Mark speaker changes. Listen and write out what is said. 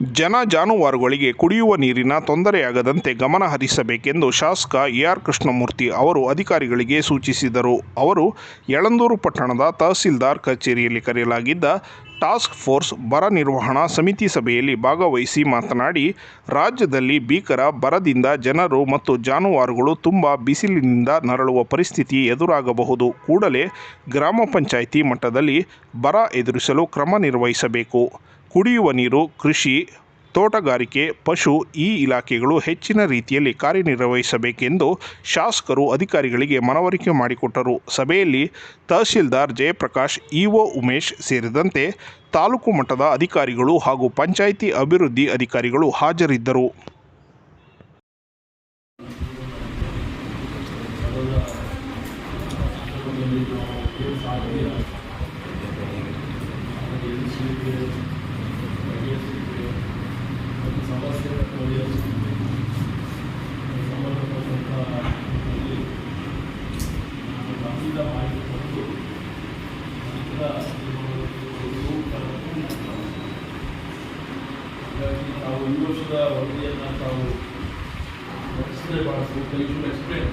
Speaker 1: ಜನ ಜಾನುವಾರುಗಳಿಗೆ ಕುಡಿಯುವ ನೀರಿನ ತೊಂದರೆಯಾಗದಂತೆ ಗಮನ ಹರಿಸಬೇಕೆಂದು ಶಾಸಕ ಎಆರ್ ಕೃಷ್ಣಮೂರ್ತಿ ಅವರು ಅಧಿಕಾರಿಗಳಿಗೆ ಸೂಚಿಸಿದರು. ಅವರು ಯಳಂದೂರು ಪಟ್ಟಣದ ತಹಸೀಲ್ದಾರ್ ಕಚೇರಿಯಲ್ಲಿ ಕರೆಯಲಾಗಿದ್ದ ಟಾಸ್ಕ್ ಫೋರ್ಸ್ ಬರ ನಿರ್ವಹಣಾ ಸಮಿತಿ ಸಭೆಯಲ್ಲಿ ಭಾಗವಹಿಸಿ ಮಾತನಾಡಿ, ರಾಜ್ಯದಲ್ಲಿ ಭೀಕರ ಬರದಿಂದ ಜನರು ಮತ್ತು ಜಾನುವಾರುಗಳು ತುಂಬ ಬಿಸಿಲಿನಿಂದ ನರಳುವ ಪರಿಸ್ಥಿತಿ ಎದುರಾಗಬಹುದು. ಕೂಡಲೇ ಗ್ರಾಮ ಪಂಚಾಯಿತಿ ಮಟ್ಟದಲ್ಲಿ ಬರ ಎದುರಿಸಲು ಕ್ರಮ ನಿರ್ವಹಿಸಬೇಕು. ಕುಡಿಯುವ ನೀರು, ಕೃಷಿ, ತೋಟಗಾರಿಕೆ, ಪಶು ಈ ಇಲಾಖೆಗಳು ಹೆಚ್ಚಿನ ರೀತಿಯಲ್ಲಿ ಕಾರ್ಯನಿರ್ವಹಿಸಬೇಕೆಂದು ಶಾಸಕರು ಅಧಿಕಾರಿಗಳಿಗೆ ಮನವರಿಕೆ ಮಾಡಿಕೊಟ್ಟರು. ಸಭೆಯಲ್ಲಿ ತಹಸೀಲ್ದಾರ್ ಜಯಪ್ರಕಾಶ್, ಇಒ ಉಮೇಶ್ ಸೇರಿದಂತೆ ತಾಲೂಕು ಮಟ್ಟದ ಅಧಿಕಾರಿಗಳು ಹಾಗೂ ಪಂಚಾಯಿತಿ ಅಭಿವೃದ್ಧಿ ಅಧಿಕಾರಿಗಳು ಹಾಜರಿದ್ದರು.
Speaker 2: ತಾವು ಈ ವರ್ಷದ ವರದಿಯನ್ನು ತಾವು ರಚಿಸಿದರೆ ಭಾಳ ಸೂಕ್ತ. You should explain